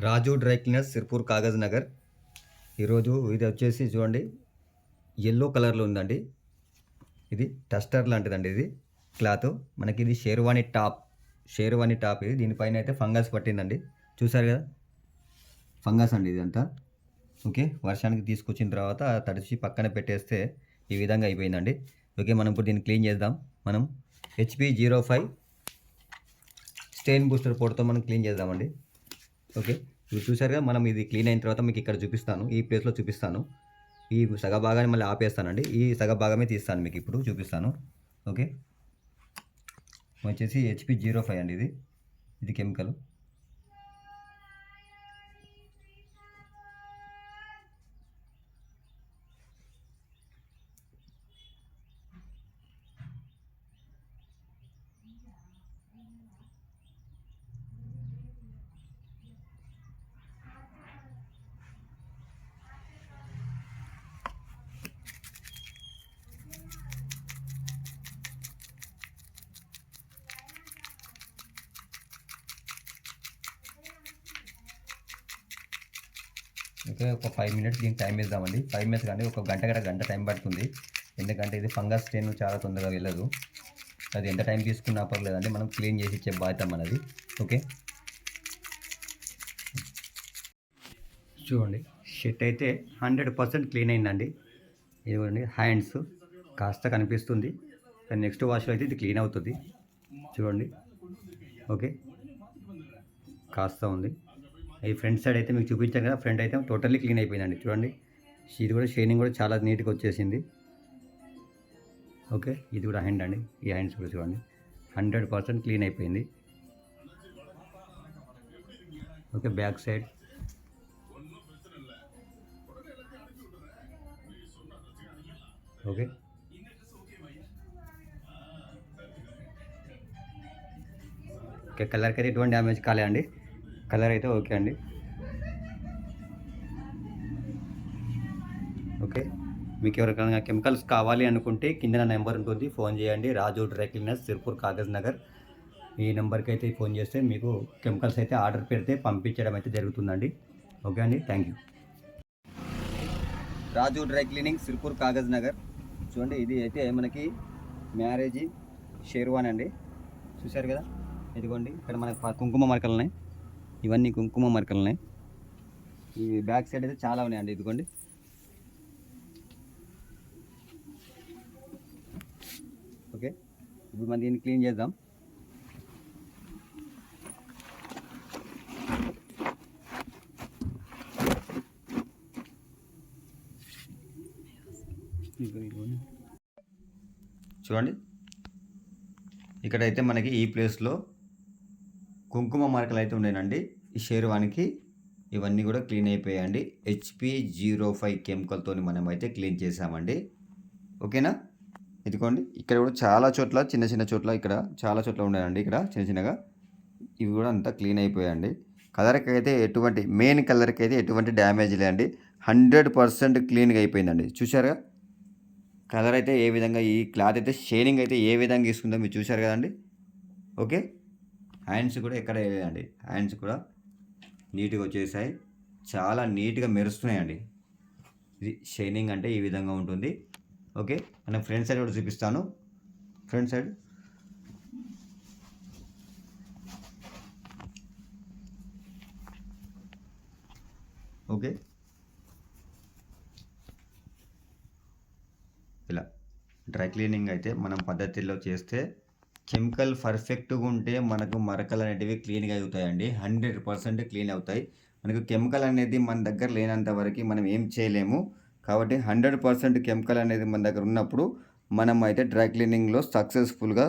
Raju dry cleaners Sirpur Kagaz Nagar. ఈరోజు ఇది వచ్చేసి చూడండి ఎల్లో కలర్లో ఉందండి. ఇది టస్టర్ లాంటిదండి ఇది క్లాత్. మనకి ఇది షేర్వాణి టాప్ షేర్వాణి టాప్ ఇది. దీనిపైన అయితే ఫంగస్ పట్టిందండి. చూసారు కదా? ఫంగస్ అండి ఇదంతా. ఓకే వర్షానికి తీసుకొచ్చిన తర్వాత తడిచి పక్కన పెట్టేస్తే ఈ విధంగా అయిపోయిందండి. ఓకే మనం ఇప్పుడు దీన్ని క్లీన్ చేద్దాం. మనం HP zero five stain booster పొడితో మనం క్లీన్ చేద్దామండి. ఓకే. ఇప్పుడు చూసారుగా మనం ఇది క్లీన్ అయిన తర్వాత మీకు ఇక్కడ చూపిస్తాను. ఈ ప్లేస్లో చూపిస్తాను. ఈ సగ భాగాన్ని మళ్ళీ ఆపేస్తానండి. ఈ సగ భాగమే తీస్తాను మీకు ఇప్పుడు చూపిస్తాను. ఓకే. వచ్చేసి హెచ్పి జీరో ఫైవ్ అండి ఇది. ఇది కెమికల్. ఓకే ఒక ఫైవ్ మినిట్స్ దీనికి టైం ఇద్దామండి. ఫైవ్ మినిట్స్ కానీ ఒక గంట గంట గంట టైం పడుతుంది. ఎందుకంటే ఇది ఫంగస్ స్టెయిన్ చాలా తొందరగా వెళ్ళదు. అది ఎంత టైం తీసుకున్నా పర్లేదండి. మనం క్లీన్ చేసి ఇచ్చే బాధ్యత మనది. ఓకే? చూడండి షర్ట్ అయితే హండ్రెడ్ పర్సెంట్ క్లీన్ అయిందండి. ఇదిగోండి హ్యాండ్స్ కాస్త కనిపిస్తుంది. కానీ నెక్స్ట్ వాష్లో అయితే ఇది క్లీన్ అవుతుంది. చూడండి. ఓకే? కాస్త ఉంది. ఈ ఫ్రంట్ సైడ్ అయితే మీకు చూపించాను కదా ఫ్రంట్ అయితే టోటల్లీ క్లీన్ అయిపోయిందండి. చూడండి ఇది కూడా షైనింగ్ కూడా చాలా నీట్గా వచ్చేసింది. ఓకే ఇది కూడా హ్యాండ్ అండి ఈ హ్యాండ్స్ కూడా చూడండి. హండ్రెడ్ పర్సెంట్ క్లీన్ అయిపోయింది. Okay back side. Okay. Okay కలర్కి అయితే ఎటువంటి డ్యామేజ్ కాలే అండి కలర్ అయితే ఓకే అండి. ఓకే. మీకు ఎవరికైనా కెమికల్స్ కావాలి అనుకుంటే కింద నా నెంబర్ ఉంటుంది ఫోన్ చేయండి. Raju dry cleaners Sirpur Kagaz Nagar. ఈ నెంబర్కి అయితే ఫోన్ చేస్తే మీకు కెమికల్స్ అయితే ఆర్డర్ పెడితే పంపించడం అయితే జరుగుతుందండి. ఓకే అండి thank you. Raju dry cleaning Sirpur Kagaznagar. చూడండి ఇది అయితే మనకి మ్యారేజ్ షేర్వాన్ అండి. చూశారు కదా? ఇదిగోండి ఇక్కడ మనకు కుంకుమ మరకలు ఉన్నాయి ఇవన్నీ కుంకుమ మరకలు ఉన్నాయి ఈ బ్యాక్ సైడ్ అయితే చాలా ఉన్నాయండి ఇదిగోండి. ఓకే ఇప్పుడు మనం దీన్ని క్లీన్ చేద్దాం. చూడండి. ఇక్కడైతే మనకి ఈ ప్లేస్లో కుంకుమ మార్కలు అయితే ఉండేనండి. ఈ షేర్వానికి ఇవన్నీ కూడా క్లీన్ అయిపోయాయండి. హెచ్పి జీరో ఫైవ్ కెమికల్తో మనం అయితే క్లీన్ చేసామండి ఓకేనా? ఇదిగోండి. ఇక్కడ కూడా చాలా చోట్ల చిన్న చిన్న చోట్ల ఇక్కడ చాలా చోట్ల ఉండేనండి ఇక్కడ చిన్న చిన్నగా. ఇవి కూడా అంతా క్లీన్ అయిపోయాయండి. కలర్కి అయితే ఎటువంటి మెయిన్ కలర్కి అయితే ఎటువంటి డ్యామేజ్ లేదండి. హండ్రెడ్ పర్సెంట్ క్లీన్గా అయిపోయిందండి. చూసారుగా కలర్ అయితే ఏ విధంగా ఈ క్లాత్ అయితే షేనింగ్ అయితే ఏ విధంగా తీసుకుందో మీరు చూశారు కదండి? ఓకే? హ్యాండ్స్ కూడా ఎక్కడ వేయలేదండి. హ్యాండ్స్ కూడా నీట్గా వచ్చేసాయి. చాలా నీట్గా మెరుస్తున్నాయండి. ఇది షైనింగ్ అంటే ఈ విధంగా ఉంటుంది. ఓకే నేను ఫ్రంట్ సైడ్ కూడా చూపిస్తాను. Front side. ఓకే. ఇలా డ్రై క్లీనింగ్ అయితే మనం పద్ధతిలో చేస్తే కెమికల్ పర్ఫెక్ట్గా ఉంటే మనకు మరకలు అనేటివి క్లీన్గా అవుతాయండి. హండ్రెడ్ పర్సెంట్ క్లీన్ అవుతాయి. మనకు కెమికల్ అనేది మన దగ్గర లేనంత వరకు మనం ఏం చేయలేము. కాబట్టి హండ్రెడ్ పర్సెంట్ కెమికల్ అనేది మన దగ్గర ఉన్నప్పుడు మనం అయితే డ్రై క్లీనింగ్లో సక్సెస్ఫుల్గా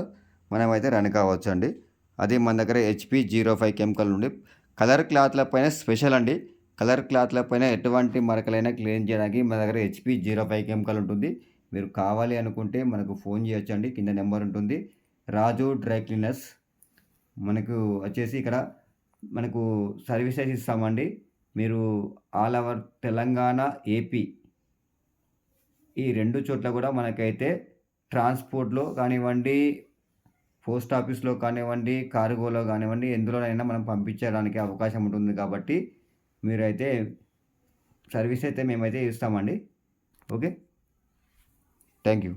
మనం అయితే రన్ కావచ్చు అండి అది మన దగ్గర హెచ్పి జీరో ఫైవ్ కెమికల్ నుండి కలర్ క్లాత్ల పైన స్పెషల్ అండి. కలర్ క్లాత్ల పైన ఎటువంటి మరకలైనా క్లీన్ చేయడానికి మన దగ్గర హెచ్పి జీరో ఫైవ్ కెమికల్ ఉంటుంది. మీరు కావాలి అనుకుంటే మనకు ఫోన్ చేయొచ్చండి. కింద నెంబర్ ఉంటుంది. Raju dry cleaners. మనకు వచ్చేసి ఇక్కడ మనకు సర్వీసెస్ ఇస్తామండి. మీరు ఆల్ ఓవర్ తెలంగాణ ఏపీ ఈ రెండు చోట్ల కూడా మనకైతే ట్రాన్స్పోర్ట్లో కానివ్వండి పోస్ట్ ఆఫీస్లో కానివ్వండి కార్గోలో కానివ్వండి ఎందులోనైనా మనం పంపించడానికి అవకాశం ఉంటుంది కాబట్టి మీరైతే సర్వీస్ అయితే మేమైతే ఇస్తామండి. ఓకే? Thank you.